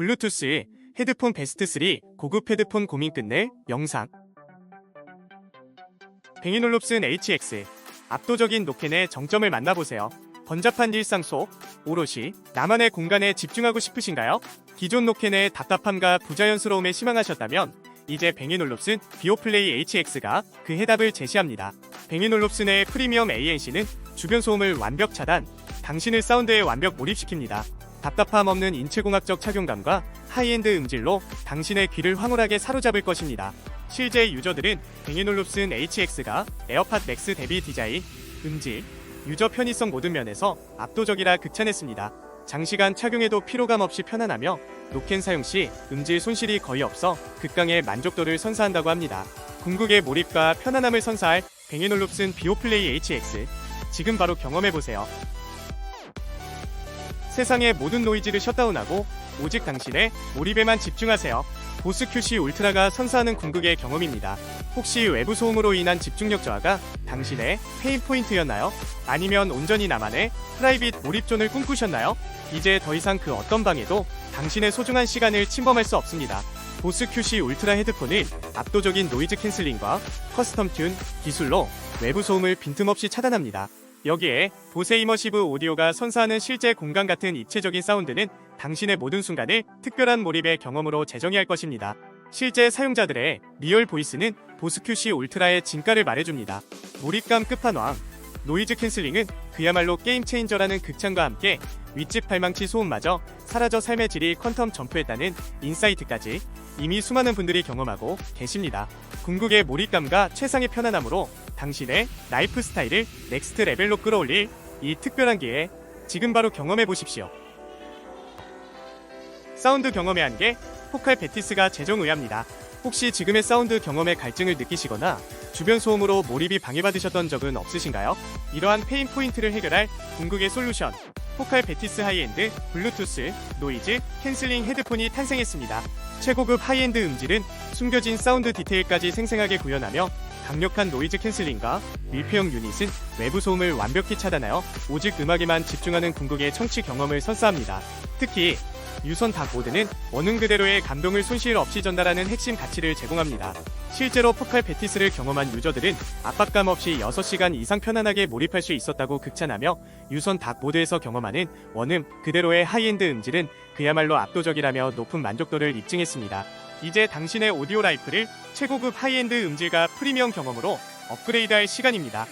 블루투스 헤드폰 베스트 3 고급 헤드폰 고민 끝내 영상 뱅이놀롭슨 HX 압도적인 노캔의 정점을 만나보세요. 번잡한 일상 속 오롯이 나만의 공간에 집중하고 싶으신가요? 기존 노캔의 답답함과 부자연스러움에 실망하셨다면 이제 뱅이놀롭슨 비오플레이 HX가 그 해답을 제시합니다. 뱅이놀롭슨의 프리미엄 ANC는 주변 소음을 완벽 차단, 당신을 사운드에 완벽 몰입시킵니다. 답답함 없는 인체공학적 착용감과 하이엔드 음질로 당신의 귀를 황홀하게 사로잡을 것입니다. 실제 유저들은 뱅이놀롭슨 HX가 에어팟 맥스 대비 디자인, 음질, 유저 편의성 모든 면에서 압도적이라 극찬했습니다. 장시간 착용해도 피로감 없이 편안하며 노캔 사용 시 음질 손실이 거의 없어 극강의 만족도를 선사한다고 합니다. 궁극의 몰입과 편안함을 선사할 뱅이놀롭슨 비오플레이 HX 지금 바로 경험해보세요. 세상의 모든 노이즈를 셔다운하고 오직 당신의 몰입에만 집중하세요. 보스 QC 울트라가 선사하는 궁극의 경험입니다. 혹시 외부 소음으로 인한 집중력 저하가 당신의 페인 포인트였나요? 아니면 온전히 나만의 프라이빗 몰입존을 꿈꾸셨나요? 이제 더 이상 그 어떤 방에도 당신의 소중한 시간을 침범할 수 없습니다. 보스 QC 울트라 헤드폰은 압도적인 노이즈 캔슬링과 커스텀 튠 기술로 외부 소음을 빈틈없이 차단합니다. 여기에 보세 이머시브 오디오가 선사하는 실제 공간 같은 입체적인 사운드는 당신의 모든 순간을 특별한 몰입의 경험으로 재정의할 것입니다. 실제 사용자들의 리얼 보이스는 보스 QC 울트라의 진가를 말해줍니다. 몰입감 끝판왕, 노이즈 캔슬링은 그야말로 게임 체인저라는 극찬과 함께 윗집 발망치 소음마저 사라져 삶의 질이 퀀텀 점프했다는 인사이트까지 이미 수많은 분들이 경험하고 계십니다. 궁극의 몰입감과 최상의 편안함으로 당신의 라이프 스타일을 넥스트 레벨로 끌어올릴 이 특별한 기회 지금 바로 경험해 보십시오. 사운드 경험의 한계 포칼 베티스가 제정 의합니다. 혹시 지금의 사운드 경험에 갈증을 느끼시거나 주변 소음으로 몰입이 방해받으셨던 적은 없으신가요? 이러한 페인 포인트를 해결할 궁극의 솔루션 포칼 베티스 하이엔드 블루투스 노이즈 캔슬링 헤드폰이 탄생했습니다. 최고급 하이엔드 음질은 숨겨진 사운드 디테일까지 생생하게 구현하며 강력한 노이즈 캔슬링과 밀폐형 유닛은 외부 소음을 완벽히 차단하여 오직 음악에만 집중하는 궁극의 청취 경험을 선사합니다. 특히 유선 닥보드는 원음 그대로의 감동을 손실 없이 전달하는 핵심 가치를 제공합니다. 실제로 포칼 베티스를 경험한 유저들은 압박감 없이 6시간 이상 편안하게 몰입할 수 있었다고 극찬하며 유선 닥보드에서 경험하는 원음 그대로의 하이엔드 음질은 그야말로 압도적이라며 높은 만족도를 입증했습니다. 이제 당신의 오디오 라이프를 최고급 하이엔드 음질과 프리미엄 경험으로 업그레이드할 시간입니다.